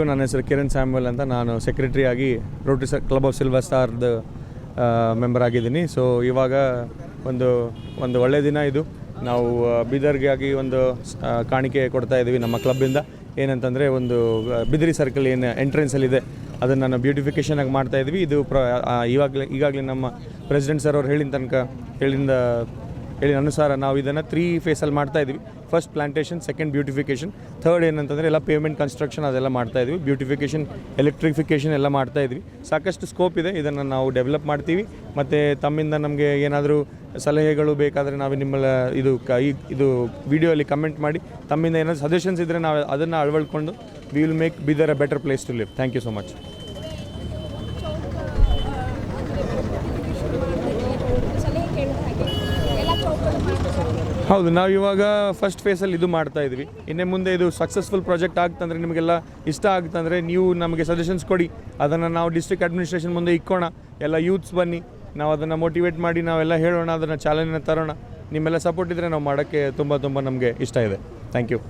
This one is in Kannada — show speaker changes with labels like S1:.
S1: ನನ್ನ ಹೆಸರು ಕಿರಣ್ ಸ್ಯಾಮ್ವೆಲ್ ಅಂತ ನಾನು ಸೆಕ್ರೆಟರಿ ಆಗಿ ರೋಟರಿ ಕ್ಲಬ್ ಆಫ್ ಸಿಲ್ವರ್ ಸ್ಟಾರ್ದ ಮೆಂಬರ್ ಆಗಿದ್ದೀನಿ. ಸೊ ಇವಾಗ ಒಂದು ಒಂದು ಒಳ್ಳೆಯ ದಿನ ಇದು. ನಾವು ಬೀದರ್ಗಾಗಿ ಒಂದು ಕಾಣಿಕೆ ಕೊಡ್ತಾ ಇದ್ದೀವಿ ನಮ್ಮ ಕ್ಲಬ್ಬಿಂದ ಏನಂತಂದರೆ ಒಂದು ಬಿದಿರಿ ಸರ್ಕಲ್ ಏನು ಎಂಟ್ರೆನ್ಸಲ್ಲಿದೆ ಅದನ್ನು ನಾನು ಬ್ಯೂಟಿಫಿಕೇಷನ್ ಆಗಿ ಮಾಡ್ತಾ ಇದ್ವಿ. ಇದು ಪ್ರ ಇವಾಗಲೇ, ಈಗಾಗಲೇ ನಮ್ಮ ಪ್ರೆಸಿಡೆಂಟ್ ಸರ್ ಅವ್ರು ಹೇಳಿದ ತನಕ, ಹೇಳಿದ ಹೇಳಿದ ಅನುಸಾರ ನಾವು ಇದನ್ನು ತ್ರೀ ಫೇಸಲ್ಲಿ ಮಾಡ್ತಾ ಇದ್ದೀವಿ first plantation second beautification third ಏನಂತಂದರೆ ಎಲ್ಲ ಪೇಮೆಂಟ್ ಕನ್ಸ್ಟ್ರಕ್ಷನ್ ಅದೆಲ್ಲ ಮಾಡ್ತಾ ಇದ್ದೀವಿ ಬ್ಯೂಟಿಫಿಕೇಷನ್ ಎಲೆಕ್ಟ್ರಿಫಿಕೇಷನ್ ಎಲ್ಲ ಮಾಡ್ತಾ ಇದ್ವಿ. ಸಾಕಷ್ಟು ಸ್ಕೋಪ್ ಇದೆ. ಇದನ್ನು ನಾವು ಡೆವಲಪ್ ಮಾಡ್ತೀವಿ. ಮತ್ತು ತಮ್ಮಿಂದ ನಮಗೆ ಏನಾದರೂ ಸಲಹೆಗಳು ಬೇಕಾದರೆ ನಾವು ನಿಮ್ಮಲ್ಲ ಇದು ಕ ಇದು ವಿಡಿಯೋಲಿ ಕಮೆಂಟ್ ಮಾಡಿ, ತಮ್ಮಿಂದ ಏನಾದರೂ ಸಜೆಷನ್ಸ್ ಇದ್ದರೆ ನಾವು ಅದನ್ನು ಅಳವಡಿಕೊಂಡು we will make Bidar a better place to live thank you so much ಹೌದು, ನಾವು ಇವಾಗ ಫಸ್ಟ್ ಫೇಸಲ್ಲಿ ಇದು ಮಾಡ್ತಾ ಇದ್ವಿ. ಇನ್ನೇ ಮುಂದೆ ಇದು ಸಕ್ಸಸ್ಫುಲ್ ಪ್ರಾಜೆಕ್ಟ್ ಆಗ್ತಂದ್ರೆ ನಿಮಗೆಲ್ಲ ಇಷ್ಟ ಆಗ್ತಂದ್ರೆ ನೀವು ನಮಗೆ ಸಜೆಷನ್ಸ್ ಕೊಡಿ. ಅದನ್ನು ನಾವು ಡಿಸ್ಟ್ರಿಕ್ಟ್ ಅಡ್ಮಿನಿಸ್ಟ್ರೇಷನ್ ಮುಂದೆ ಇಕ್ಕೋಣ. ಎಲ್ಲ ಯೂತ್ಸ್ ಬನ್ನಿ, ನಾವು ಅದನ್ನು ಮೋಟಿವೇಟ್ ಮಾಡಿ, ನಾವೆಲ್ಲ ಹೇಳೋಣ, ಅದನ್ನು ಚಾಲನೆ ತರೋಣ. ನಿಮ್ಮೆಲ್ಲ ಸಪೋರ್ಟ್ ಇದ್ದರೆ ನಾವು ಮಾಡೋಕ್ಕೆ ತುಂಬ ತುಂಬ ನಮಗೆ ಇಷ್ಟ ಇದೆ. Thank you